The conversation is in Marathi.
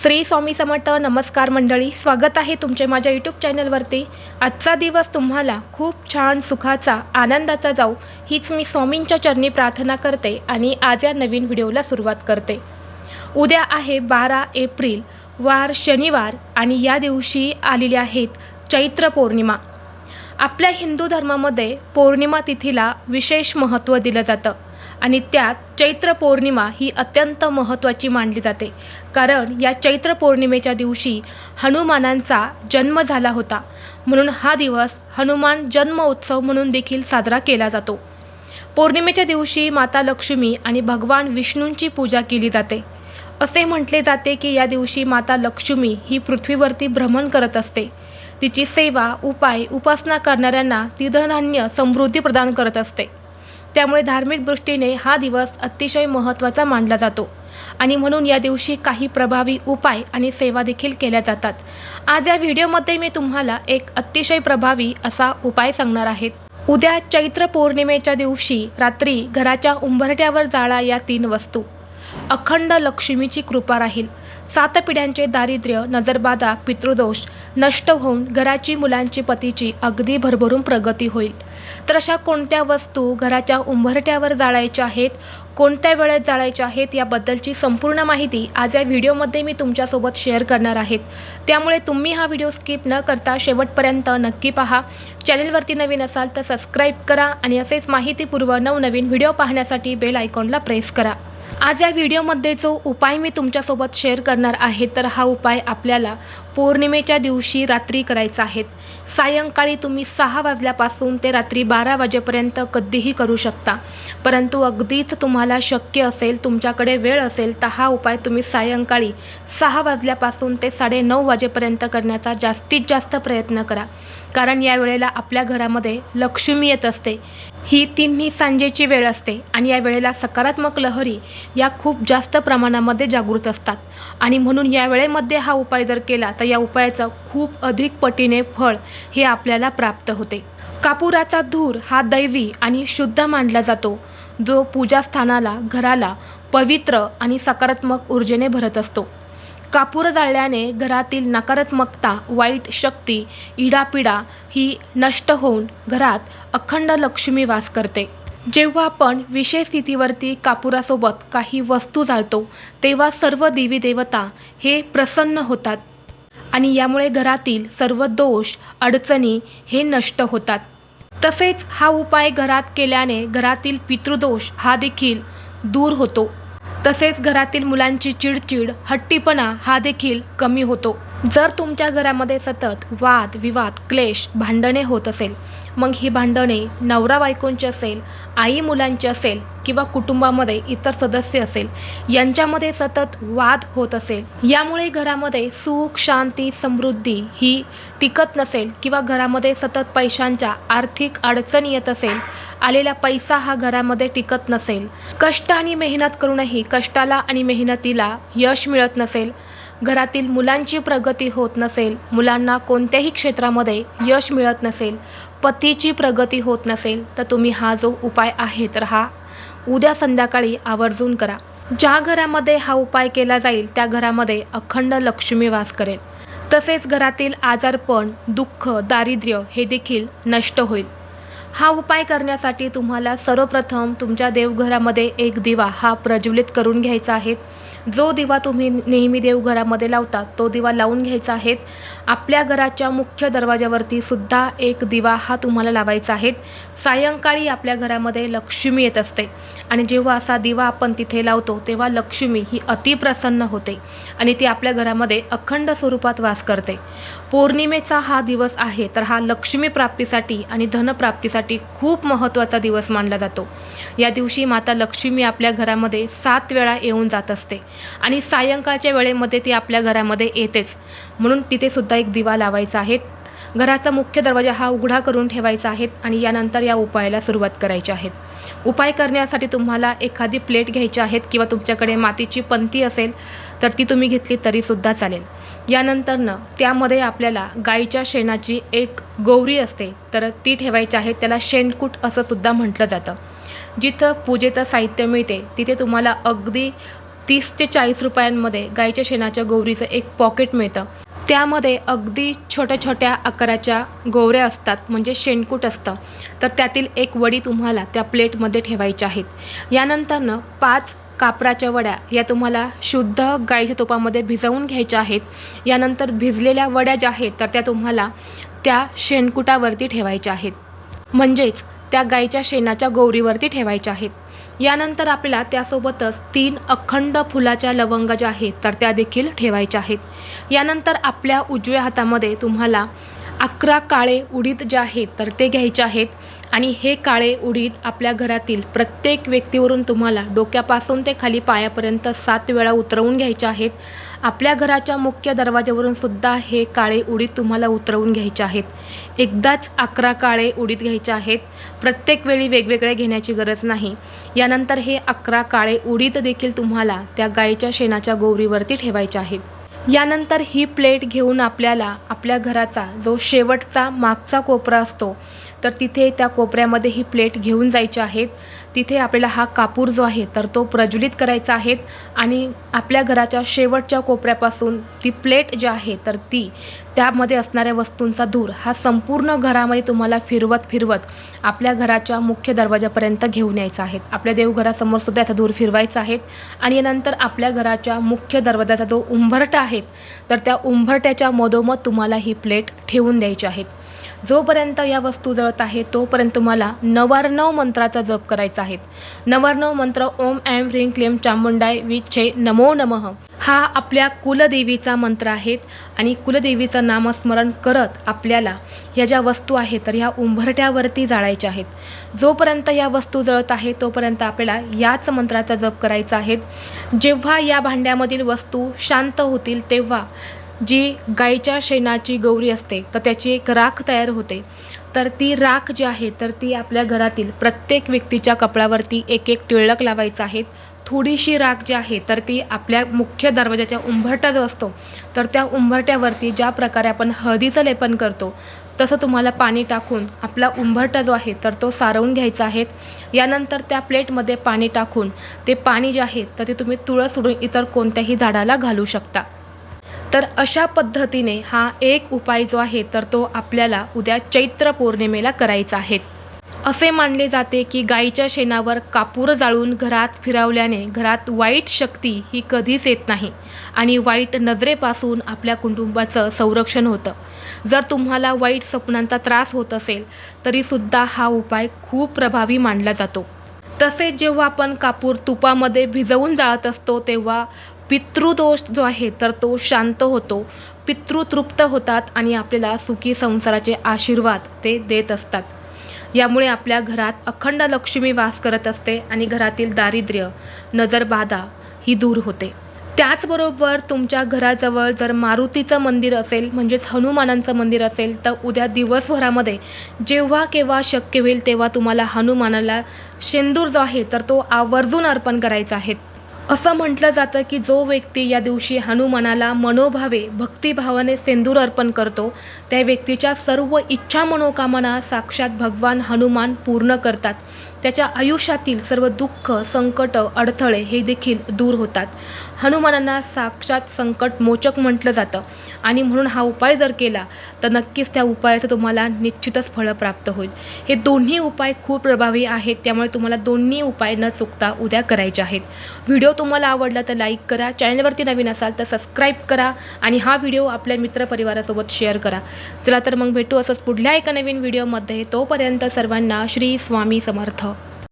श्री स्वामी समर्थ नमस्कार मंडळी स्वागत आहे तुमचे माझ्या यूट्यूब चॅनलवरती आजचा दिवस तुम्हाला खूप छान सुखाचा आनंदाचा जाऊ हीच मी स्वामींच्या चरणी प्रार्थना करते आणि आज या नवीन व्हिडिओला सुरुवात करते. उद्या आहे बारा एप्रिल वार शनिवार आणि या दिवशी आलेले आहेत चैत्र पौर्णिमा. आपल्या हिंदू धर्मामध्ये पौर्णिमा तिथीला विशेष महत्त्व दिलं जातं आणि त्यात चैत्र पौर्णिमा ही अत्यंत महत्त्वाची मानली जाते. कारण या चैत्र पौर्णिमेच्या दिवशी हनुमानांचा जन्म झाला होता. म्हणून हा दिवस हनुमान जन्म उत्सव म्हणून देखील साजरा केला जातो. पौर्णिमेच्या दिवशी माता लक्ष्मी आणि भगवान विष्णूंची पूजा केली जाते. असे म्हटले जाते की या दिवशी माता लक्ष्मी ही पृथ्वीवरती भ्रमण करत असते. तिची सेवा उपाय उपासना करणाऱ्यांना ती धनधान्य समृद्धी प्रदान करत असते. त्यामुळे धार्मिक दृष्टीने हा दिवस अतिशय महत्त्वाचा मानला जातो. आणि म्हणून या दिवशी काही प्रभावी उपाय आणि सेवा देखील केल्या जातात. आज या व्हिडिओमध्ये मी तुम्हाला एक अतिशय प्रभावी असा उपाय सांगणार आहेत उद्या चैत्र पौर्णिमेच्या दिवशी रात्री घराच्या उंबरट्यावर जाळा या तीन वस्तू. अखंड लक्ष्मीची कृपा राहील. सात पिढ्यांचे दारिद्र्य नजरबाधा पितृदोष नष्ट होऊन घराची मुलांची पतीची अगदी भरभरून प्रगती होईल. तर अशा कोणत्या वस्तू घराच्या उंबरट्यावर जाळायच्या आहेत? कोणत्या वेळेत जाळायच्या आहेत याबद्दलची संपूर्ण माहिती आज या व्हिडिओमध्ये मी तुमच्यासोबत शेअर करणार आहेत. त्यामुळे तुम्ही हा व्हिडिओ स्किप न करता शेवटपर्यंत नक्की पहा. चॅनलवरती नवीन असाल तर सबस्क्राईब करा आणि असेच माहितीपूर्व नवनवीन व्हिडिओ पाहण्यासाठी बेल आयकॉनला प्रेस करा. आज या व्हिडिओमध्ये जो उपाय मी तुमच्यासोबत शेअर करणार आहे तर हा उपाय आपल्याला पौर्णिमेच्या दिवशी रात्री करायचं आहेत. सायंकाळी तुम्ही सहा वाजल्यापासून ते रात्री बारा वाजेपर्यंत कधीही करू शकता. परंतु अगदीच तुम्हाला शक्य असेल तुमच्याकडे वेळ असेल तर हा उपाय तुम्ही सायंकाळी सहा वाजल्यापासून ते साडेनऊ वाजेपर्यंत करण्याचा जास्तीत जास्त प्रयत्न करा. कारण या वेळेला आपल्या घरामध्ये लक्ष्मी येत असते. ही तिन्ही सांजेची वेळ असते आणि या वेळेला सकारात्मक लहरी या खूप जास्त प्रमाणामध्ये जागृत असतात. आणि म्हणून या वेळेमध्ये हा उपाय जर केला तर या उपायाचं खूप अधिक पटीने फळ हे आपल्याला प्राप्त होते. कापुराचा धूर हा दैवी आणि शुद्ध मानला जातो. जो पूजास्थानाला घराला पवित्र आणि सकारात्मक ऊर्जेने भरत असतो. कापूर जाळल्याने घरातील नकारात्मकता वाईट शक्ती इडापिडा ही नष्ट होऊन घरात अखंड लक्ष्मी वास करते. जेव्हा आपण विशेष स्थितीवरती कापुरासोबत काही वस्तू जाळतो तेव्हा सर्व देवी देवता हे प्रसन्न होतात. आणि यामुळे घरातील सर्व दोष अडचणी हे नष्ट होतात. तसेच हा उपाय घरात केल्याने घरातील पितृदोष हा देखील दूर होतो. तसेच घरातील मुलांची चिडचिड हट्टीपणा हा देखील कमी होतो. जर तुमच्या घरामध्ये सतत वाद विवाद क्लेश भांडणे होत असेल मग ही भांडणे नवरा बायकोंची असेल आई मुलांची असेल किंवा कुटुंबामध्ये इतर सदस्य असेल यांच्यामध्ये सतत वाद होत असेल. यामुळे घरामध्ये सुख शांती समृद्धी ही टिकत नसेल किंवा घरामध्ये सतत पैशांच्या आर्थिक अडचणी येत असेल आलेला पैसा हा घरामध्ये टिकत नसेल. कष्ट आणि मेहनत करूनही कष्टाला आणि मेहनतीला यश मिळत नसेल. घरातील मुलांची प्रगती होत नसेल. मुलांना कोणत्याही क्षेत्रामध्ये यश मिळत नसेल. पतीची प्रगती होत नसेल तर तुम्ही हा जो उपाय आहे तर हा उद्या संध्याकाळी आवर्जून करा. ज्या घरामध्ये हा उपाय केला जाईल त्या घरामध्ये अखंड लक्ष्मी वास करेल. तसेच घरातील आजारपण दुःख दारिद्र्य हे देखील नष्ट होईल. हा उपाय करण्यासाठी तुम्हाला सर्वप्रथम तुमच्या देवघरामध्ये एक दिवा हा प्रज्वलित करून घ्यायचा आहे. जो दिवा तुम्ही नेहमी देवघरामध्ये लावता तो दिवा लावून घ्यायचा आहे. आपल्या घराच्या मुख्य दरवाजावरती सुद्धा एक दिवा हा तुम्हाला लावायचा आहे. सायंकाळी आपल्या घरामध्ये लक्ष्मी येत असते. आणि जेव्हा असा दिवा आपण तिथे लावतो तेव्हा लक्ष्मी ही अतिप्रसन्न होते आणि ती आपल्या घरामध्ये अखंड स्वरूपात वास करते. पौर्णिमेचा हा दिवस आहे तर हा लक्ष्मी प्राप्तीसाठी आणि धनप्राप्तीसाठी खूप महत्त्वाचा दिवस मानला जातो. या दिवशी माता लक्ष्मी आपल्या घरामध्ये सात वेळा येऊन जात असते आणि सायंकाळच्या वेळेमध्ये ती आपल्या घरामध्ये येतेच. म्हणून तिथेसुद्धा एक दिवा लावायचा आहे. घराचा मुख्य दरवाजा हा उघडा करून ठेवायचा आहे आणि यानंतर या उपायाला सुरुवात करायची आहे. उपाय करण्यासाठी तुम्हाला एखादी प्लेट घ्यायची आहेत किंवा तुमच्याकडे मातीची पंती असेल तर ती तुम्ही घेतली तरीसुद्धा चालेल. यानंतरनं त्यामध्ये आपल्याला गाईच्या शेणाची एक गौरी असते तर ती ठेवायची आहे. त्याला शेणकूट असं सुद्धा म्हटलं जातं. जिथं पूजेचं साहित्य मिळते तिथे तुम्हाला अगदी तीस ते चाळीस रुपयांमध्ये गाईच्या शेणाच्या गौरीचं एक पॉकेट मिळतं. त्यामध्ये अगदी छोट्या छोट्या आकाराच्या गोवऱ्या असतात म्हणजे शेणकूट असतं. तर त्यातील एक वडी तुम्हाला त्या प्लेटमध्ये ठेवायच्या आहेत. यानंतरनं पाच कापराच्या वड्या या तुम्हाला शुद्ध गाईच्या तुपामध्ये भिजवून घ्यायच्या आहेत. यानंतर भिजलेल्या वड्या ज्या आहेत तर त्या तुम्हाला त्या शेणकुटावरती ठेवायच्या आहेत. म्हणजेच त्या गाईच्या शेणाच्या गौरीवरती ठेवायच्या आहेत. यानंतर आपल्याला त्यासोबतच तीन अखंड फुलाच्या लवंगा ज्या आहेत तर त्या देखील ठेवायच्या आहेत. यानंतर आपल्या उजव्या हातामध्ये तुम्हाला अकरा काळे उडीद जे आहेत तर ते घ्यायचे आहेत. आणि हे काळे उडीद आपल्या घरातील प्रत्येक व्यक्तीवरून तुम्हाला डोक्यापासून ते खाली पायापर्यंत सात वेळा उतरवून घ्यायचे आहेत. आपल्या घराच्या मुख्य दरवाज्यावरून सुद्धा हे काळे उडीद तुम्हाला उतरवून घ्यायचे आहेत. एकदाच अकरा काळे उडीद घ्यायचे आहेत. प्रत्येक वेळी वेगवेगळे घेण्याची गरज नाही. यानंतर हे अकरा काळे उडीद देखील तुम्हाला त्या गाईच्या शेणाच्या गोवरीवरती ठेवायचे आहेत. यानंतर ही प्लेट घेऊन आपल्याला आपल्या घराचा जो शेवटचा मागचा कोपरा असतो तर तिथे त्या कोपऱ्यामध्ये ही प्लेट घेऊन जायची आहेत. तिथे आपल्याला हा कापूर जो आहे तर तो प्रज्वलित करायचा आहे आणि आपल्या घराच्या शेवटच्या कोपऱ्यापासून ती प्लेट जी आहे तर ती त्यामध्ये असणाऱ्या वस्तूंचा धूर हा संपूर्ण घरामध्ये तुम्हाला फिरवत फिरवत आपल्या घराच्या मुख्य दरवाजापर्यंत घेऊन यायचा आहे. आपल्या देवघरासमोर सुद्धा याचा धूर फिरवायचा आहे आणि नंतर आपल्या घराच्या मुख्य दरवाजाचा जो उंबरटा आहे तर त्या उंबरट्याच्या मधोमध तुम्हाला ही प्लेट ठेवून द्यायची आहेत जोपर्यंत या वस्तू जळत आहे तोपर्यंत तुम्हाला नवार्णव मंत्राचा जप करायचा आहे. नवार्णव मंत्र ओम ॲम ह्रीं क्लीम चामुंडाय विच्छे नमो नमः. हा आपल्या कुलदेवीचा मंत्र आहेत आणि कुलदेवीचं नामस्मरण करत आपल्याला ह्या ज्या वस्तू आहेत तर ह्या उंबरट्यावरती जाळायच्या आहेत. जोपर्यंत या वस्तू जळत आहे तोपर्यंत आपल्याला याच मंत्राचा जप करायचा आहे. जेव्हा या भांड्यामधील वस्तू शांत होतील तेव्हा जी गाईच्या शेणाची गौरी असते तर त्याची एक राख तयार होते. तर ती राख जी आहे तर ती आपल्या घरातील प्रत्येक व्यक्तीच्या कपड्यावरती एक एक टिळक लावायचं आहे. थोडीशी राख जी आहे तर ती आपल्या मुख्य दरवाजाच्या उंबरटा जो असतो. तर त्या उंबरट्यावरती ज्या प्रकारे आपण हळदीचं लेपन करतो तसं तुम्हाला पाणी टाकून आपला उंबरटा जो आहे तर तो सारवून घ्यायचा आहे. यानंतर त्या प्लेटमध्ये पाणी टाकून ते पाणी जे आहे तर ते तुम्ही तुळस सोडून इतर कोणत्याही झाडाला घालू शकता. तर अशा पद्धतीने हा एक उपाय जो आहे तर तो आपल्याला उद्या चैत्र पौर्णिमेला करायचा आहे. असे मानले जाते की गाईच्या शेणावर कापूर जाळून घरात फिरवल्याने घरात वाईट शक्ती ही कधीच येत नाही आणि वाईट नजरेपासून आपल्या कुटुंबाचं संरक्षण होतं. जर तुम्हाला वाईट स्वप्नांचा त्रास होत असेल तरीसुद्धा हा उपाय खूप प्रभावी मानला जातो. तसेच जेव्हा आपण कापूर तुपामध्ये भिजवून जाळत असतो तेव्हा पितृदोष जो आहे तर तो शांत होतो. पितृ तृप्त होतात आणि आपल्याला सुखी संसाराचे आशीर्वाद ते देत असतात. यामुळे आपल्या घरात अखंड लक्ष्मी वास करत असते आणि घरातील दारिद्र्य नजरबाधा ही दूर होते. त्याचबरोबर तुमच्या घराजवळ जर मारुतीचं मंदिर असेल म्हणजेच हनुमानांचं मंदिर असेल तर उद्या दिवसभरामध्ये जेव्हा केव्हा शक्य होईल तेव्हा तुम्हाला हनुमानाला शेंदूर जो आहे तर तो आवर्जून अर्पण करायचा आहे. असं म्हटलं जातं की जो व्यक्ती या दिवशी हनुमानाला मनोभावे भक्तिभावाने सेंदूर अर्पण करतो त्या व्यक्तीच्या सर्व इच्छा मनोकामना साक्षात भगवान हनुमान पूर्ण करतात. त्याच्या आयुष्यातील सर्व दुःख संकट अडथळे हे देखील दूर होतात. हनुमानांना साक्षात संकट मोचक म्हटलं जातं आणि म्हणून हा उपाय जर केला तर नक्कीच त्या उपायाचं तुम्हाला निश्चितच फळं प्राप्त होईल. हे दोन्ही उपाय खूप प्रभावी आहेत त्यामुळे तुम्हाला दोन्ही उपाय न चुकता उद्या करायचे आहेत. व्हिडिओ तुम्हाला आवडला तर लाईक करा चॅनलवरती नवीन असाल तर सबस्क्राईब करा आणि हा व्हिडिओ आपल्या मित्रपरिवारासोबत शेअर करा. चला तर मग भेटू असंच पुढल्या एका नवीन व्हिडिओमध्ये. तोपर्यंत सर्वांना श्री स्वामी समर्थ.